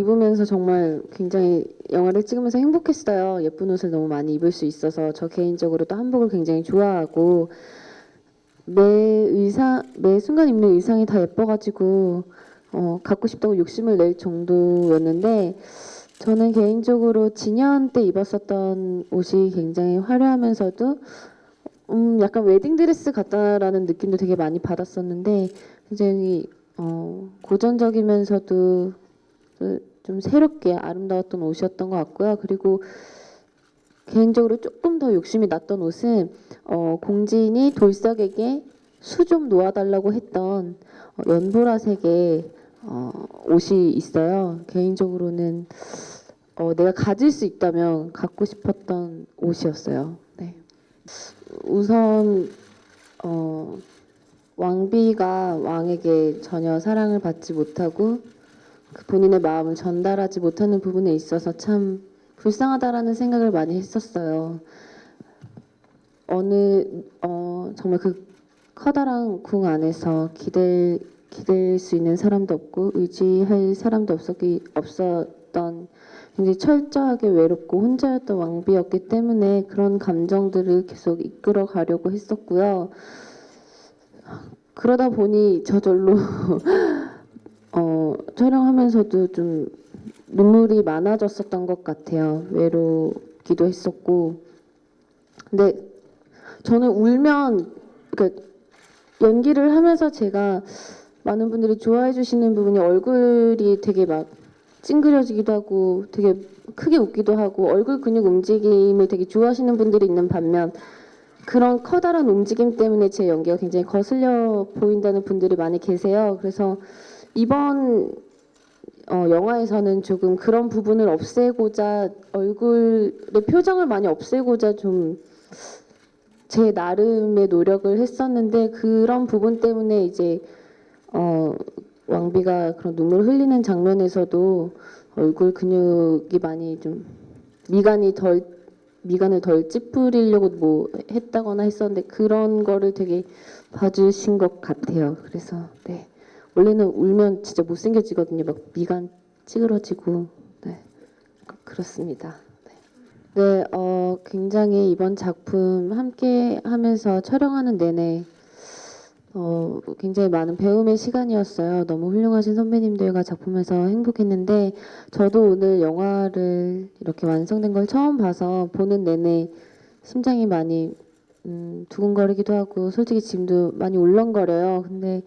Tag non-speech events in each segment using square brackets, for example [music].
입으면서 정말 굉장히 영화를 찍으면서 행복했어요. 예쁜 옷을 너무 많이 입을 수 있어서 저 개인적으로도 한복을 굉장히 좋아하고 매 의상 매 순간 입는 의상이 다 예뻐가지고 어, 갖고 싶다고 욕심을 낼 정도였는데 저는 개인적으로 진연 때 입었었던 옷이 굉장히 화려하면서도 음, 약간 웨딩 드레스 같다라는 느낌도 되게 많이 받았었는데 굉장히 어, 고전적이면서도 그 좀 새롭게 아름다웠던 옷이었던 것 같고요. 그리고 개인적으로 조금 더 욕심이 났던 옷은 어, 공진이 돌석에게 수 좀 놓아달라고 했던 어, 연보라색의 어, 옷이 있어요. 개인적으로는 어, 내가 가질 수 있다면 갖고 싶었던 옷이었어요. 네. 우선 어, 왕비가 왕에게 전혀 사랑을 받지 못하고 그 본인의 마음을 전달하지 못하는 부분에 있어서 참 불쌍하다라는 생각을 많이 했었어요. 어느 어, 정말 그 커다란 궁 안에서 기댈 기댈 수 있는 사람도 없고 의지할 사람도 없었기 없었던 굉장히 철저하게 외롭고 혼자였던 왕비였기 때문에 그런 감정들을 계속 이끌어 가려고 했었고요. 그러다 보니 저절로 [laughs] 어, 촬영하면서도 좀 눈물이 많아졌었던 것 같아요. 외롭기도 했었고. 근데 저는 울면 그러니까 연기를 하면서 제가 많은 분들이 좋아해 주시는 부분이 얼굴이 되게 막 찡그려지기도 하고 되게 크게 웃기도 하고 얼굴 근육 움직임을 되게 좋아하시는 분들이 있는 반면 그런 커다란 움직임 때문에 제 연기가 굉장히 거슬려 보인다는 분들이 많이 계세요. 그래서 이번 어, 영화에서는 조금 그런 부분을 없애고자 얼굴의 표정을 많이 없애고자 좀 제 나름의 노력을 했었는데 그런 부분 때문에 이제 어, 왕비가 그런 눈물 흘리는 장면에서도 얼굴 근육이 많이 좀 미간이 덜 미간을 덜 찌푸리려고 뭐 했다거나 했었는데 그런 거를 되게 봐주신 것 같아요. 그래서 네 원래는 울면 진짜 못생겨지거든요. 막 미간 찌그러지고 네 그- 그렇습니다. 네, 네 어, 굉장히 이번 작품 함께 하면서 촬영하는 내내 어, 굉장히 많은 배움의 시간이었어요. 너무 훌륭하신 선배님들과 작품에서 행복했는데 저도 오늘 영화를 이렇게 완성된 걸 처음 봐서 보는 내내 심장이 많이 음, 두근거리기도 하고 솔직히 지금도 많이 울렁거려요. 근데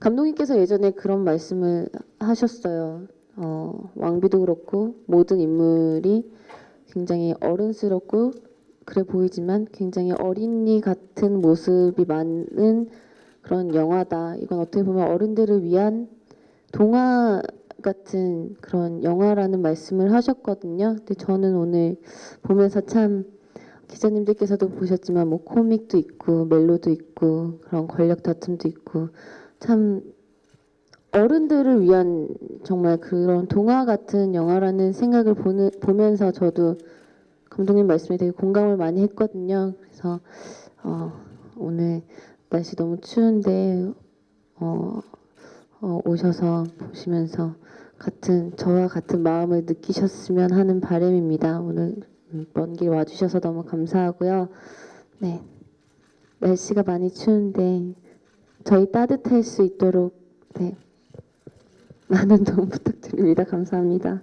감독님께서 예전에 그런 말씀을 하셨어요. 어, 왕비도 그렇고 모든 인물이 굉장히 어른스럽고 그래 보이지만 굉장히 어린이 같은 모습이 많은 그런 영화다. 이건 어떻게 보면 어른들을 위한 동화 같은 그런 영화라는 말씀을 하셨거든요. 근데 저는 오늘 보면서 참 기자님들께서도 보셨지만 뭐 코믹도 있고 멜로도 있고 그런 권력 다툼도 있고 참 어른들을 위한 정말 그런 동화 같은 영화라는 생각을 보는, 보면서 저도 감독님 말씀에 되게 공감을 많이 했거든요. 그래서 어, 오늘 날씨 너무 추운데 어, 어, 오셔서 보시면서 같은 저와 같은 마음을 느끼셨으면 하는 바람입니다. 오늘 먼 길 와주셔서 너무 감사하고요. 네, 날씨가 많이 추운데 저희 따뜻할 수 있도록 네 많은 도움 부탁드립니다. 감사합니다.